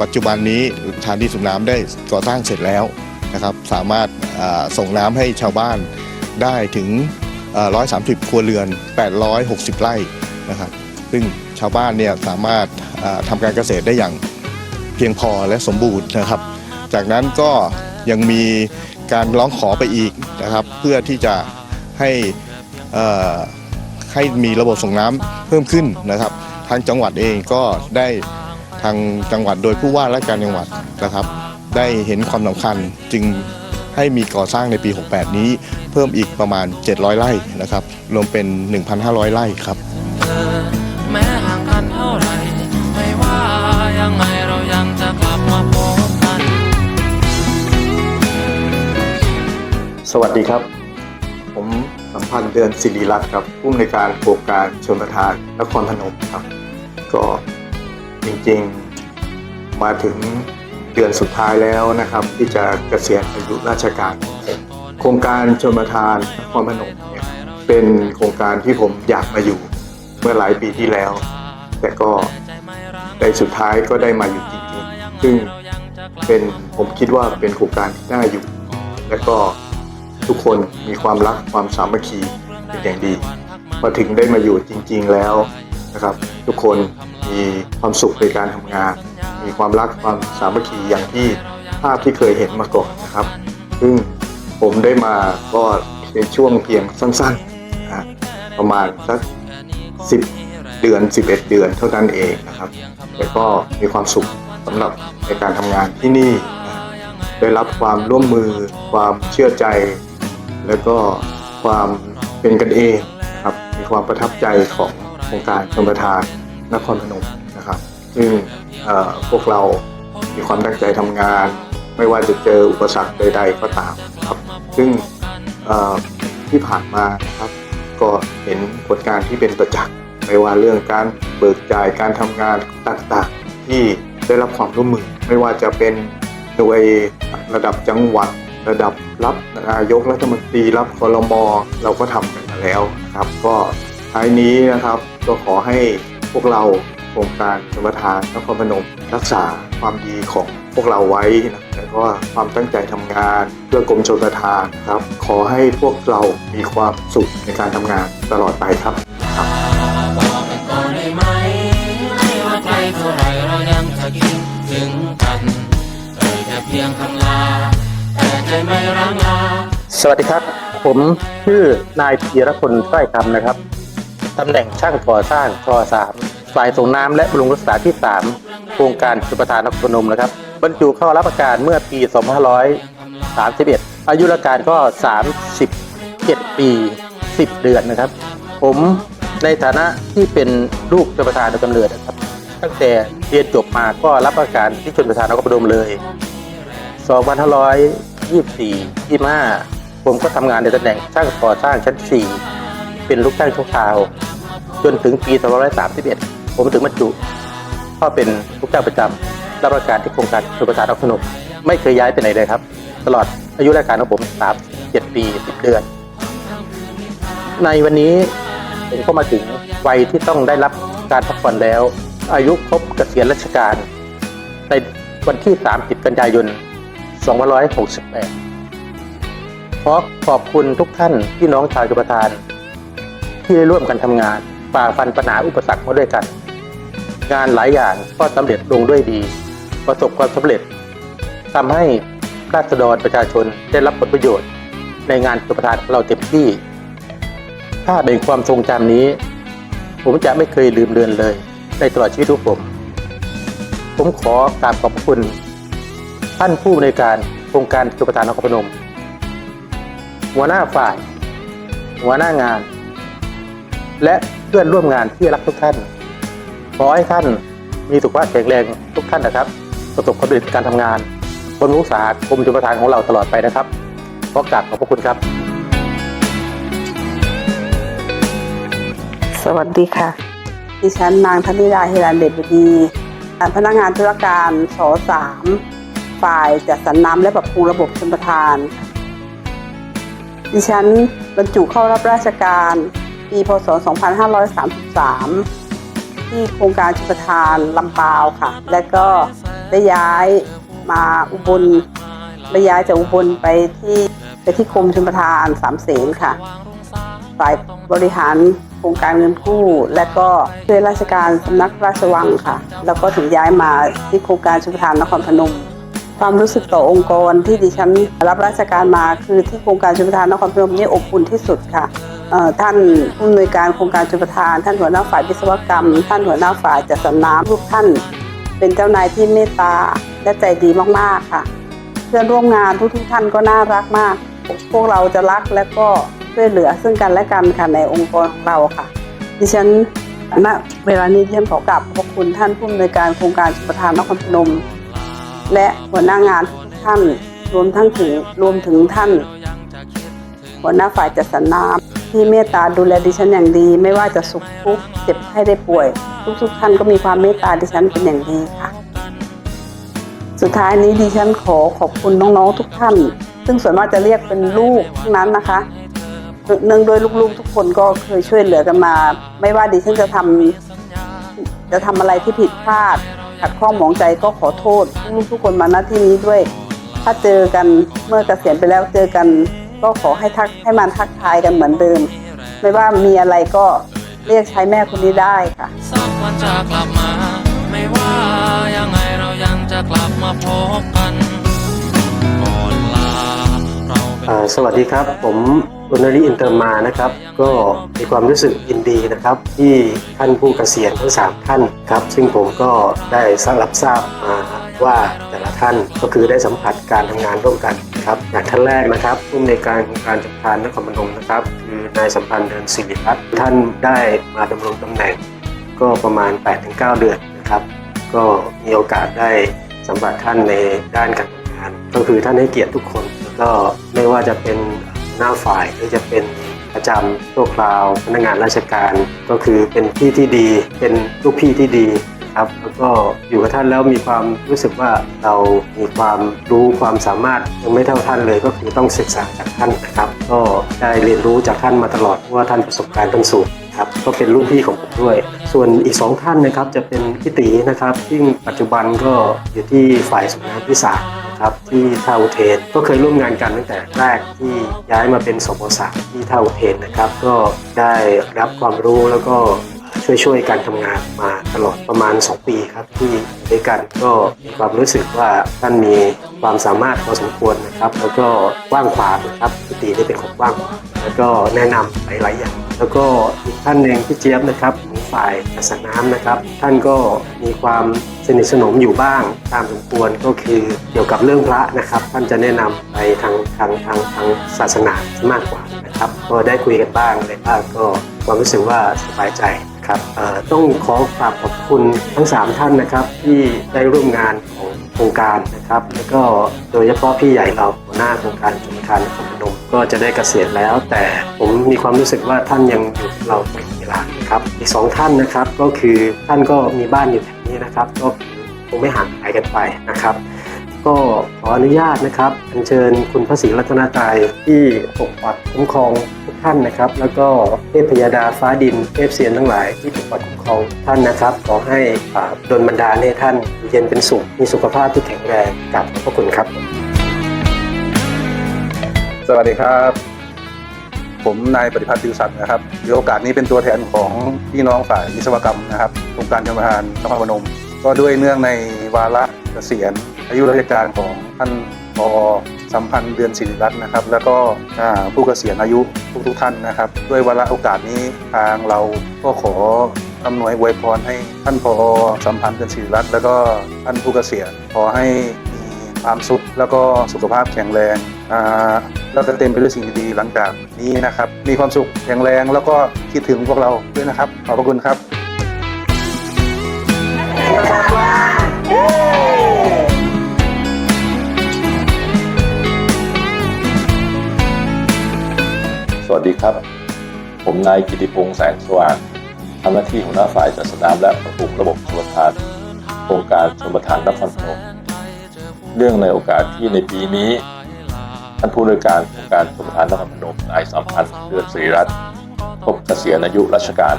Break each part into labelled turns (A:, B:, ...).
A: ปัจจุบันนี้สถานีสูบน้ำได้ก่อสร้างเสร็จแล้วนะครับ สามารถส่งน้ำให้ชาวบ้านได้ถึงเอ่อ130 ครัวเรือน 860 ไร่นะครับ ซึ่งชาวบ้านเนี่ยสามารถอ่าทำการเกษตรได้อย่างเพียงพอและสมบูรณ์นะครับ จากนั้นก็ยังมีการร้องขอไปอีกนะครับ เพื่อที่จะให้ให้มีระบบส่งน้ำเพิ่มขึ้นนะครับ ทางจังหวัดเองก็ได้ ทางจังหวัดโดยผู้ว่าราชการจังหวัดนะครับ ได้เห็นความสำคัญจึงให้มีก่อสร้างในปี 68 นี้เพิ่มอีกประมาณ 700 ไร่นะครับ รวมเป็น 1,500 ไร่ครับ
B: เธอแม้ห่างกันเท่าไหรไม่ว่ายังไงเรายังจะกลับมาพบกัน
A: สวัสดีครับ ผมสัมพันธ์เดือนศิริรัตน์ครับผู้อำนวยการโครงการชนประทานนครพนมครับ ก็ จริงๆ มาถึงเดือนสุดท้ายแล้วนะครับ ที่จะเกษียณอายุราชการ โครงการชนประทานนครพนมเนี่ยเป็นโครงการที่ผมอยากมาอยู่เมื่อหลายปีที่แล้ว แต่ก็ในสุดท้ายก็ได้มาอยู่จริงๆ ซึ่งเป็นผมคิดว่าเป็นโครงการที่น่าอยู่ และก็ทุกคนมีความรักความสามัคคีเป็นอย่างดี พอถึงได้มาอยู่จริง ๆแล้ว นะครับ ทุกคนมีความสุขในการทำงาน มีความรักความสามัคคีอย่างที่ภาพที่เคยเห็นมาก่อนนะครับ ซึ่งผมได้มาก็ในช่วงเพียงสั้นๆนะประมาณสัก10 เดือน 11 เดือนเท่านั้นเองนะครับแต่ก็มีความสุขสำหรับในการทำงานที่นี่ได้รับความร่วมมือ ความเชื่อใจ แล้วก็ความเป็นกันเองนะครับมีความประทับใจของ โครงการชมประทานนครพนมนะครับ ซึ่งพวกเรามีความตั้งใจทำงาน ไม่ว่าจะเจออุปสรรคใด ๆ ก็ตามครับ ซึ่งที่ผ่านมานะครับก็เห็นผลงานที่เป็นประจักษ์ไม่ว่าเรื่องการเบิกจ่ายการทำงานต่างๆ ที่ได้รับความร่วมมือ ไม่ว่าจะเป็นหน่วยระดับจังหวัด ระดับรับนายกรัฐมนตรีรับคอรมอเราก็ทำกันมาแล้วนะครับ ก็ ท้ายนี้นะครับก็ขอให้พวกเราโครงการสมรทานนครพนมรักษาความดีของพวกเราไว้นะแล้วก็ความตั้งใจทำงานเพื่อกรมชลประทานครับ ขอให้พวกเรามีความสุขในการทำงานตลอดไปครับ
B: บอกกันก่อนได้ไหมไม่ว่าไกลเท่าไรเรายังจะคิดถึงกันเอ่ยแค่เพียงคำลาแต่ใจไม่ร้างลา
C: สวัสดีครับ ผมชื่อนายพีรพลสร้อยคำนะครับ ตำแหน่งช่างก่อสร้างทสามฝ่ายส่งน้ำและบำรุงรักษาที่ 3 โครงการชุประทานนครพนมนะครับ บรรจุเข้ารับประการเมื่อปี 2531 อายุราชการก็ 37 ปี 10 เดือนนะครับ ผมในฐานะที่เป็นลูกชนประธานโดยกำเนิดนะครับ ตั้งแต่เรียนจบมาก็รับประการที่ชนประธานนครพนมเลย 2524 25ผมก็ทำงานในตำแหน่งช่างก่อสร้างชั้น 4 เป็นลูกจ้างชั่วคราว จนถึงปี2531 ผมถึงบรรจุก็เป็นลูกจ้างประจำรับราชการที่โครงการชลประทานนครพนมไม่เคยย้ายไปไหนเลยครับ ตลอดอายุราชการของผม37ปี10 เดือน ในวันนี้ผมก็มาถึงวัยที่ต้องได้รับการพักผ่อนแล้ว อายุครบเกษียณราชการ ในวันที่ 30 กันยายน 2568 ขอขอบคุณทุกท่านพี่น้องชาวจุฬาทาน ที่ได้ร่วมกันทำงานฝ่าฟันปัญหาอุปสรรคมาด้วยกัน งานหลายอย่างก็สำเร็จลงด้วยดี ประสบความสำเร็จทำให้ราษฎรประชาชนได้รับผลประโยชน์ ในงานจุฬาทานของเราเต็มที่ ถ้าในความทรงจำนี้ ผมจะไม่เคยลืมเลือนเลย ในตลอดชีวิตของผม ผมขอกราบขอบคุณ ท่านผู้ในการโครงการจุฬาทานนครพนม หัวหน้าฝ่าย หัวหน้างาน และเพื่อนร่วมงานที่รักทุกท่าน ขอให้ท่านมีสุขภาพแข็งแรงทุกท่านนะครับ ประสบความสำเร็จในการทำงานบนรู้สาหกรมจุฬาทานของเราตลอดไปนะครับขอกราบขอบพระคุณครับ
D: สวัสดีค่ะ ดิฉันนางธนิดาเฮรันเดชบุดีพนักงานธุรการสสามฝ่ายจัดสรรน้ำและปรับปรุงระบบชลประทาน ดิฉันบรรจุเข้ารับราชการ ปี พศ 2533 ที่โครงการชลประทานลำปาวค่ะ และก็ได้ย้ายมาอุบลได้ย้ายจากอุบลไปที่ไปที่กรมชลประทานสามเสนค่ะ ฝ่ายบริหารโครงการเงินกู้ และก็ช่วยราชการสำนักราชวังค่ะ แล้วก็ถึงย้ายมาที่โครงการชลประทานนครพนมความรู้สึกต่อองค์กรที่ดิฉันรับราชการมาคือที่โครงการชลประทานนครพนมนี่อบอุ่นที่สุดค่ะ ท่านผู้อำนวยการโครงการชลประทาน ท่านหัวหน้าฝ่ายวิศวกรรม ท่านหัวหน้าฝ่ายจัดสรรน้ำทุกท่าน เป็นเจ้านายที่เมตตาและใจดีมากๆค่ะ เพื่อนร่วมงานทุกๆท่านก็น่ารักมาก พวกเราจะรักและก็ช่วยเหลือซึ่งกันและกันค่ะในองค์กรของเราค่ะ ดิฉันณเวลานี้ดิฉันขอกราบขอบคุณท่านผู้อำนวยการโครงการชลประทานนครพนม และหัวหน้างานทุกท่านรวมทั้งถึงรวมถึงท่านหัวหน้าฝ่ายจัดสรรน้ำ ที่เมตตาดูแลดิฉันอย่างดี ไม่ว่าจะสุขทุกข์เจ็บไข้ได้ป่วย ทุกๆท่านก็มีความเมตตาดิฉันเป็นอย่างดีค่ะ สุดท้ายนี้ดิฉันขอขอบคุณน้องๆทุกท่าน ซึ่งส่วนมากจะเรียกเป็นลูกทั้งนั้นนะคะเนื่องโดวยลูกๆ ทุกคนก็เคยช่วยเหลือกันมา ไม่ว่าดิฉันจะทำจะทำอะไรที่ผิดพลาดขัดข้องหมองใจก็ขอโทษลูกๆทุกคนมาณที่นี้ด้วย ถ้าเจอกันเมื่อเกษียณไปแล้วเจอกัน ก็ขอให้ทักให้มันทักทายกันเหมือนเดิม ไม่ว่ามีอะไรก็เรียกใช้แม่คนนี้ได้ค่ะ
B: สักวันจะกลับมาไม่ว่ายังไงเรายังจะกลับมาพบกันก่อนลาเราเป็น
E: อ่าสวัสดีครับ ผมอุนริอินเตอร์มานะครับ ก็มีความรู้สึกยินดีนะครับ ที่ท่านผู้เกษียณทั้ง 3 ท่านครับ ซึ่งผมก็ได้รับทราบมาว่าแต่ละท่านก็คือได้สัมผัสการทำงานร่วมกัน ครับอย่างท่านแรกนะครับผู้อำนการโครงการจัดการนครพนมนะครับ คือนายสัมพันธ์เดินสิริรัตน์ท่านได้มาดำรงตำแหน่ง ก็ประมาณ 8-9 เดือนนะครับ ก็มีโอกาสได้สัมผัสท่านในด้านการทำงาน ก็คือท่านให้เกียรติทุกคนแล้วก็ไม่ว่าจะเป็นหน้าฝ่ายหรือจะเป็นประจำชั่วคราวพนักงานราชการ ก็คือเป็นพี่ที่ดี เป็นลูกพี่ที่ดี นะครับ แล้วก็อยู่กับท่านแล้วมีความรู้สึกว่าเรามีความรู้ความสามารถยังไม่เท่าท่านเลยก็คือต้องศึกษาจากท่านนะครับ ก็ได้เรียนรู้จากท่านมาตลอดเพราะว่าท่านประสบการณ์ทั้งสูงครับก็เป็นรุ่นพี่ของผมด้วย ส่วนอีกสองท่านนะครับจะเป็นพี่ตีนะครับซึ่งปัจจุบันก็อยู่ที่ฝ่ายสุนทรพิสารนะครับที่ท่าอุเทนก็เคยร่วมงานกันตั้งแต่แรกที่ย้ายมาเป็นสมศาสตร์ที่ท่าอุเทนนะครับ ก็ได้รับความรู้แล้วก็ ช่วยช่วยๆกันทำงานมาตลอดประมาณ 2 ปีครับที่อยู่ด้วยกันก็มีความรู้สึกว่าท่านมีความสามารถพอสมควรนะครับ แล้วก็กว้างขวางนะครับพี่ตีได้เป็นคนกว้างขวางแล้วก็แนะนำหลายๆอย่างแล้วก็อีกท่านหนึ่งพี่เจี๊ยบนะครับของฝ่ายจัดสรรน้ำนะครับ ท่านก็มีความสนิทสนมอยู่บ้างตามสมควรก็คือเกี่ยวกับเรื่องพระนะครับ ท่านจะแนะนำไปทางทางทางทางศาสนามากกว่านะครับ ก็ได้คุยกันบ้างอะไรบ้างก็ความรู้สึกว่าสบายใจ นะครับต้องขอกราบขอบคุณทั้ง 3 ท่านนะครับ ที่ได้ร่วมงานของโครงการนะครับ แล้วก็โดยเฉพาะพี่ใหญ่เราหัวหน้าโครงการชุมชนนครพนมก็จะได้เกษียณแล้ว แต่ผมมีความรู้สึกว่าท่านยังอยู่เราตลอดเวลานะครับ อีกสองท่านนะครับก็คือท่านก็มีบ้านอยู่แถวนี้นะครับ ก็คงไม่ห่างหายกันไปนะครับก็ขออนุญาตนะครับอัญเชิญคุณพระศรีรัตนตรัยที่ปกปักคุ้มครอง ท่านนะครับ แล้วก็เทพยดาฟ้าดินเทพเสียนทั้งหลายที่ปกปักคุ้มครองท่านนะครับ ขอให้อ่าดลบันดาลให้ท่านเย็นเป็นสุข มีสุขภาพที่แข็งแรงกราบขอบพระคุณครับ
F: สวัสดีครับ ผมนายปฏิพัฒน์ติวสัตว์นะครับถือโอกาสนี้เป็นตัวแทนของพี่น้องฝ่ายวิศวกรรมนะครับโครงการชมทานนครพนม ก็ด้วยเนื่องในวาระเกษียณอายุราชการของท่านพอ สัมพันธ์เดือนศิริรัตน์นะครับ แล้วก็ผู้เกษียณอายุทุกๆท่านนะครับ ด้วยวาระโอกาสนี้ทางเราก็ขออำนวยอวยพรให้ท่านพอสัมพันธ์เดือนศิริรัตน์แล้วก็ท่านผู้เกษียณขอให้มีความสุขแล้วก็สุขภาพแข็งแรงอ่าแล้วก็เต็มไปด้วยสิ่งดีๆหลังจากนี้นะครับ มีความสุขแข็งแรงแล้วก็คิดถึงพวกเราด้วยนะครับ ขอบพระคุณครับ
G: วัสดีครับ ผมนายกิติพงษ์แสงสว่างทำหน้าที่หัวหน้าฝ่ายจัดสนามและปรับปรุงระบบชลประทานโครงการชลประทานนครพนมเรื่องในโอกาสที่ในปีนี้ท่านผู้ในวยการโครงการชลประทานนครพนมนายสัมพันธ์เดือนศรีรัตน์ครบเกษียณอายุราชการ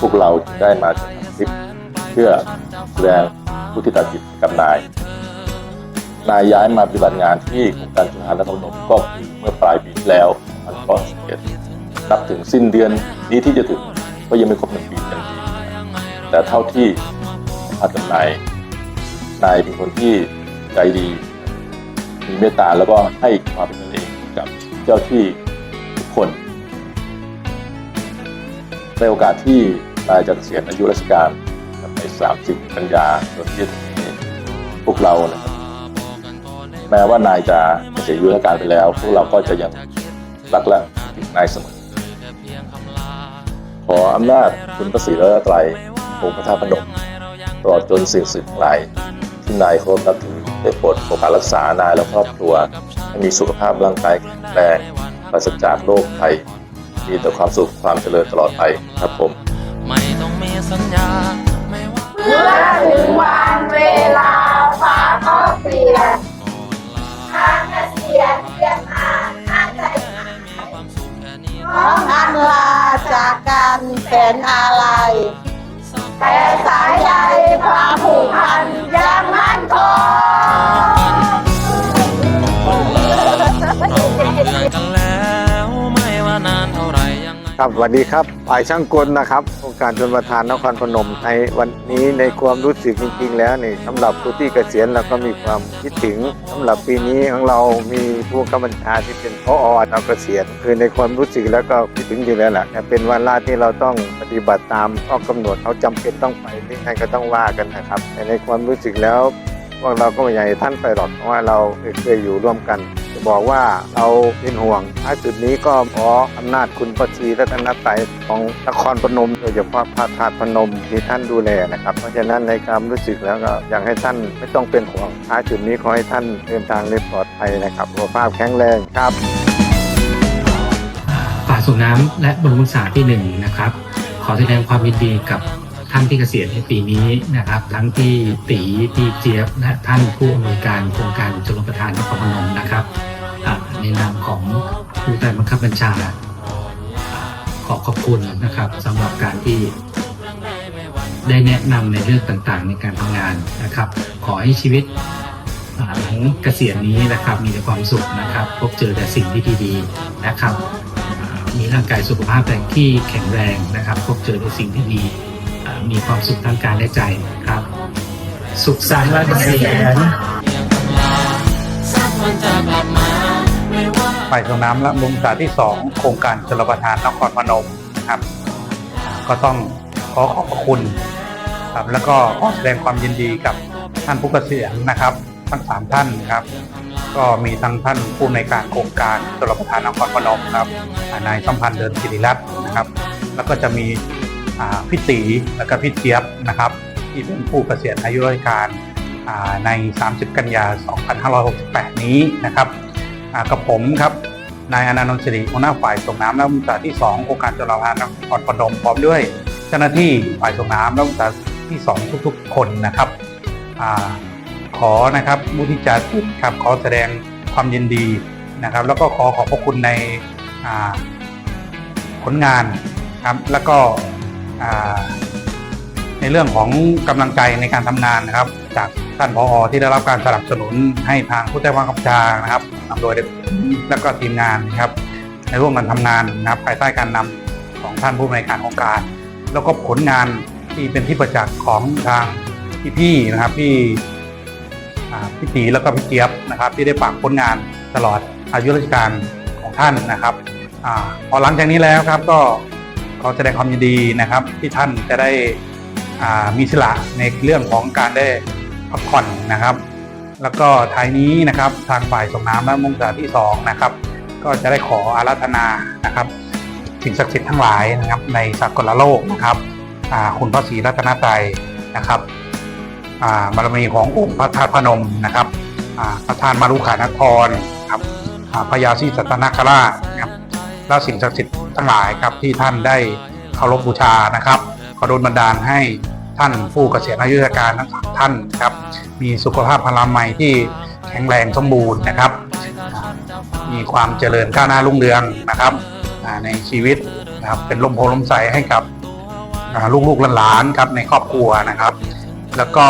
G: พวกเราจึงได้มาจัดทำคลิปพื่อแสดงผู้ที่ตัดจิตกับนายนายย้ายมาปฏิบัติงานที่โครงการจุฬาและพนมก็คือเมื่อปลายปีที่แล้ว 2011นับถึงสิ้นเดือนนี้ที่จะถึงก็ยังไม่ครบหนึ่งปีเต็มทีแต่เท่าที่สัมผัสกับนายนายเป็นคนที่ใจดี มีเมตตาแล้วก็ให้ความเป็นกันเองกับเจ้าที่ทุกคนในโอกาสที่นายจะเกษียณอายุราชการใน 30 กันยายนที่นี้พวกเรานะครับแม้ว่านายจะเกษียอายุราชการไปแล้ว พวกเราก็จะยัง รักและคิดถึงนายเสมอขออำนาจคุณพระศรีรัตนตรัยองค์พระธาตุพนมตลอดจนสิ่งสิ่งหลายที่นายเคารพนับถือได้โปรดปกปักรักษานายและครอบครัวให้มีสุขภาพร่างกายแข็งแรงปราศจากโรคภัยมีแต่ความสุขความเจริญตลอดไปครับผม
B: ไม่ต้องมีสัญญาไม่ว่า
H: เมื่อถึงวันเวลาฟ้าก็เปลี่ยน
B: แส
H: นอะไร แต่สายใยความผูกพัน ค
B: รั
I: บสวัสดีครับฝ่ายช่างกลนะครับองค์การชนประทานนครพนมในวันนี้ในความรู้สึกจริงๆ แล้วนี่สำหรับผู้ที่เกษียณเราก็มีความคิดถึงสำหรับปีนี้ของเรามีผู้กำบัญชาที่เป็นพอเราเกษียณคือในความรู้สึกแล้วก็คิดถึงอยู่แล้วแหละแต่เป็นวันลาที่เราต้องปฏิบัติตามข้อกำหนดเขาจำเป็นต้องไปที่ไหนก็ต้องว่ากันนะครับแต่ในความรู้สึกแล้ว วกเราก็ไม่อยากให้ท่านไปหรอกเพราะว่าเราเคยอยู่ร่วมกันจะบอกว่าเราเป็นห่วงท้ายสุดนี้ก็ขออำนาจคุณพระศรีรัตนตรัยของนครพนมโดยเฉพาะพระธาตุพนมที่ท่านดูแลนะครับ เพราะฉะนั้นในความรู้สึกแล้วก็อยากให้ท่านไม่ต้องเป็นห่วงท้ายสุดนี้ขอให้ท่านเดินทางได้ปลอดภัยนะครับสุขภาพแข็งแรงครับ
J: ฝ่าสูบน้ำและบำรุงสาที่หนึ่งนะครับ ขอแสดงความยินดีกับ ท่านที่เกษียณในปีนี้นะครับ ทั้งที่ตีพี่เจี๊ยบและท่านผู้อำนวยการโครงการชลประทานนครพนมนะครับในนามของผู้ใต้บังคับบัญชา ขอขอบคุณนะครับสำหรับการที่ได้แนะนำในเรื่องต่างๆ ในการทำงานนะครับ ขอให้ชีวิตอ่าหลังเกษียณนี้นะครับมีแต่ความสุขนะครับ พบเจอแต่สิ่งที่ดีๆนะครับ มีร่างกายสุขภาพแรงที่แข็งแรงนะครับ พบเจอแต่สิ่งที่ดี มีความสุขทางกายและใจครับ สุขสันต์วันเกษียณ
B: เพียงคำลาสักวันไม่ว่า
K: ฝ่ายส่งน้ำและบำรุงสาที่ 2 โครงการชลประทานนครพนมครับ ก็ต้องขอขอบพระคุณครับ แล้วก็ขอแสดงความยินดีกับท่านผู้เกษียณนะครับ ทั้งสามท่านครับ ก็มีทั้งท่านผู้ในการโครงการชลประทานนครพนมครับนายสัมพันธ์เดินสิริรัตน์นะครับ แล้วก็จะมี พี่ตีแล้วก็พี่เจี๊ยบนะครับ ที่เป็นผู้เกษียณอายุราชการอ่าใน 30 กันยา 2568 นี้นะครับกับผมครับนายอนันต์นนท์สิริหัวหน้าฝ่ายส่งน้ำและบำรุงสาที่2โครงการชลประทานนครพนมพร้อมด้วย เจ้าหน้าที่ฝ่ายส่งน้ำและบำรุงสาที่ 2 ทุกๆ คนนะครับอขอนะครับมุทิจาจิตครับขอแสดงความยินดีนะครับ แล้วก็ขอขอบพระคุณในผลงานครับแล้วก็ ในเรื่องของกำลังใจในการทำงานนะครับ จากท่านผอที่ได้รับการสนับสนุนให้ทางผู้ใต้บังคับบัญชานะครับนำโดยเด็กและก็ทีมงานนะครับในร่วมกันทำงานนะครับภายใต้การนำของท่านผู้ในวยการโครงการ แล้วก็ผลงานที่เป็นที่ประจักษ์ของทางพี่ๆนะครับพี่พี่ตีแล้วก็พี่เจี๊ยบนะครับ ที่ได้ฝากผลงานตลอดอายุราชการของท่านนะครับอพอหลังจากนี้แล้วครับก็ ขอแสดงความยินดีนะครับ ที่ท่านจะได้มีสละในเรื่องของการได้พักผ่อนนะครับ แล้วก็ท้ายนี้นะครับทางฝ่ายส่งน้ำและมุ่งสาที่สองนะครับ ก็จะได้ขออาราธนานะครับสิ่งศักดิ์สิทธิ์ทั้งหลายนะครับ ในสากลโลกนะครับคุณพระศรีรัตนตรัยนะครับบารมีขององค์พระธาตุพนมนะครับพระธาตุมารุขานครครับพญาศรีสัตนคราชนะครับแล้วสิ่งศักดิ์สิทธิ์ ทั้งหลายครับที่ท่านได้เคารพบูชานะครับขอโดนบันดาลให้ท่านผู้เกษียณอายุราชการทั้งสามท่านครับ มีสุขภาพพลามัยที่แข็งแรงสมบูรณ์นะครับ มีความเจริญก้าวหน้ารุ่งเรืองนะครับในชีวิตนะครับเป็นลมโพลมใสให้กับลูกๆหลานๆครับในครอบครัวนะครับ แล้วก็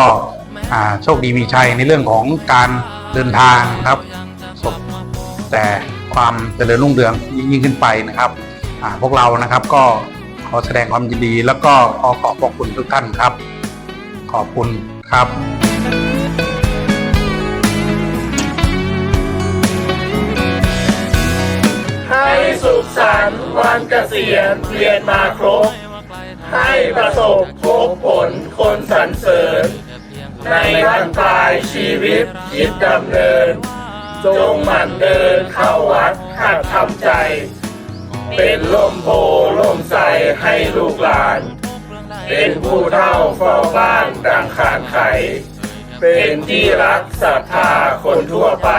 K: โชคดีมีชัยในเรื่องของการเดินทางครับสบแต่ความเจริญรุ่งเรืองยิ่งขึ้นไปนะครับ พวกเรานะครับก็ขอแสดงความยินดี แล้วก็ขอขอบพระคุณทุกท่านครับ ขอบคุณครับ
L: ให้สุขสันต์วันเกษียณเวียนมาครบ ให้ประสบพบผลคนสรรเสริญ ในวันปลายชีวิตคิดดำเนิน จงหมั่นเดินเข้าวัดหัดทำใจ เป็นล่มโพล่มใสให้ลูกหลาน เป็นผู้เท่าเฝ้าบ้านดังขานไข เป็นที่รักศรัทธาคนทั่วไป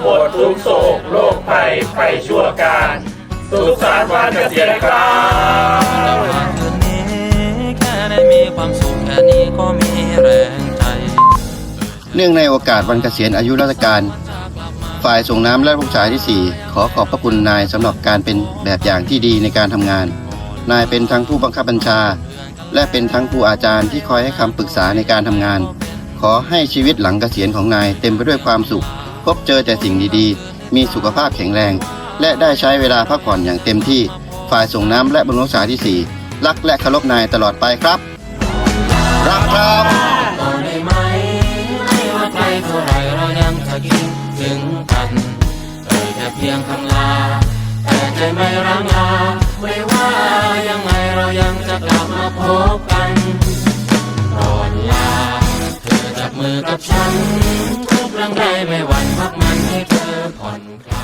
L: หมดทุกโศกโรคภัยไปชั่วการสุขสันต์วันเกษียณครับ
B: คืนนี้แค่ได้มีความสุขแค่นี้ก็มีแรงใจ
M: เนื่องในโอกาสวันเกษียณอายุราชการ ฝ่ายส่งน้ำและลูกชายที่ 4 ขอขอบพระคุณนายสำหรับการเป็นแบบอย่างที่ดีในการทำงาน นายเป็นทั้งผู้บังคับบัญชา และเป็นทั้งผู้อาจารย์ที่คอยให้คำปรึกษาในการทำงาน ขอให้ชีวิตหลังเกษียณของนายเต็มไปด้วยความสุข พบเจอแต่สิ่งดีๆ มีสุขภาพแข็งแรง และได้ใช้เวลาพักผ่อนอย่างเต็มที่ ฝ่ายส่งน้ำและบำรุงรักษาที่ 4 รักและเคารพนายตลอดไปครับ รักครับ
B: พียงคำลา แต่ใจไม่ร่างลา ไม่ว่ายังไงเรายังจะกลับมาพบกันก่อนลา เธอจับมือกับฉัน ทุกเรื่องได้ไม่หวั่นพักมันให้เธอผ่อนคลาย